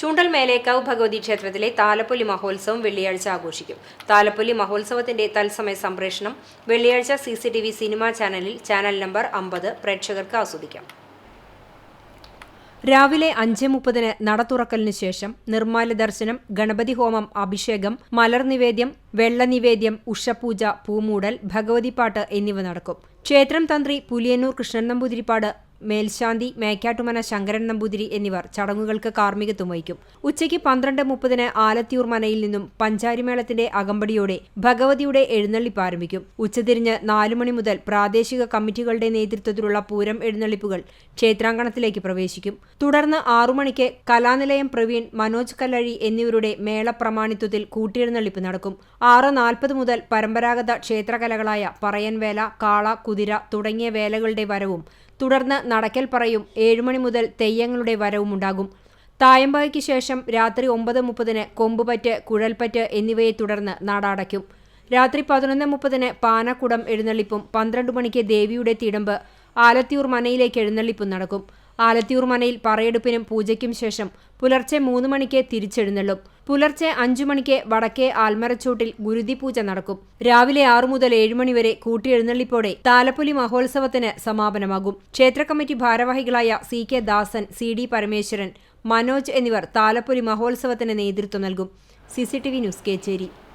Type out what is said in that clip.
ചൂണ്ടൽ മേലേക്കാവ് ഭഗവതി ക്ഷേത്രത്തിലെ താലപ്പൊലി മഹോത്സവം വെള്ളിയാഴ്ച ആഘോഷിക്കും. താലപ്പൊലി മഹോത്സവത്തിന്റെ തത്സമയ സംപ്രേഷണം വെള്ളിയാഴ്ച C C T V cinema ചാനലിൽ ചാനൽ നമ്പർ അമ്പത് പ്രേക്ഷകർക്ക് ആസ്വദിക്കാം. രാവിലെ അഞ്ച് മുപ്പതിന് നട തുറക്കലിനു ശേഷം നിർമ്മാല ദർശനം ഗണപതി ഹോമം അഭിഷേകം മലർ നിവേദ്യം വെള്ളനിവേദ്യം ഉഷപൂജ പൂമൂടൽ ഭഗവതിപ്പാട്ട് എന്നിവ നടക്കും. ക്ഷേത്രം തന്ത്രി പുലിയന്നൂർ കൃഷ്ണൻ നമ്പൂതിരിപ്പാട് മേൽശാന്തി മേക്കാട്ടുമന ശങ്കരൻ നമ്പൂതിരി എന്നിവർ ചടങ്ങുകൾക്ക് കാർമ്മികത്വം വഹിക്കും. ഉച്ചയ്ക്ക് പന്ത്രണ്ട് മുപ്പതിന് ആലത്തിയൂർ മനയിൽ നിന്നും പഞ്ചാരിമേളത്തിന്റെ അകമ്പടിയോടെ ഭഗവതിയുടെ എഴുന്നള്ളിപ്പ് ആരംഭിക്കും ഉച്ചതിരിഞ്ഞ് നാലു മണി മുതൽ പ്രാദേശിക കമ്മിറ്റികളുടെ നേതൃത്വത്തിലുള്ള പൂരം എഴുന്നള്ളിപ്പുകൾ ക്ഷേത്രാങ്കണത്തിലേക്ക് പ്രവേശിക്കും. തുടർന്ന് ആറുമണിക്ക് കലാനിലയം പ്രവീൺ മനോജ് കല്ലഴി എന്നിവരുടെ മേള പ്രമാണിത്വത്തിൽ കൂട്ടിയെഴുന്നള്ളിപ്പ് നടക്കും. ആറ് നാൽപ്പത് മുതൽ പരമ്പരാഗത ക്ഷേത്രകലകളായ പറയൻവേല കാള കുതിര തുടങ്ങിയ വേലകളുടെ വരവും തുടർന്ന് നടക്കൽ പറയും ഏഴുമണി മുതൽ തെയ്യങ്ങളുടെ വരവും ഉണ്ടാകും. തായമ്പായ്ക്ക് ശേഷം രാത്രി ഒമ്പത് മുപ്പതിന് കൊമ്പുപറ്റ് കുഴൽപ്പറ്റ് എന്നിവയെ തുടർന്ന് നാടാടയ്ക്കും. രാത്രി പതിനൊന്ന് മുപ്പതിന് പാനക്കുടം എഴുന്നള്ളിപ്പും പന്ത്രണ്ട് മണിക്ക് ദേവിയുടെ തിടമ്പ് ആലത്തിയൂർ മനയിലേക്ക് എഴുന്നള്ളിപ്പും നടക്കും. ആലത്തിയൂർ മനയിൽ പറയെടുപ്പിനും പൂജയ്ക്കും ശേഷം പുലർച്ചെ മൂന്ന് മണിക്ക് തിരിച്ചെഴുന്നള്ളും. പുലർച്ചെ അഞ്ചു മണിക്ക് വടക്കേ ആൽമരച്ചൂട്ടിൽ ഗുരുതി പൂജ നടക്കും. രാവിലെ ആറു മുതൽ ഏഴ് മണിവരെ കൂട്ടിയെഴുന്നള്ളിപ്പോടെ താലപ്പൊലി മഹോത്സവത്തിന് സമാപനമാകും. ക്ഷേത്ര കമ്മിറ്റി ഭാരവാഹികളായ C K Dasan C D Parameswaran Manoj എന്നിവർ താലപ്പൊലി മഹോത്സവത്തിന് നേതൃത്വം നൽകും. C C T V news Kechery.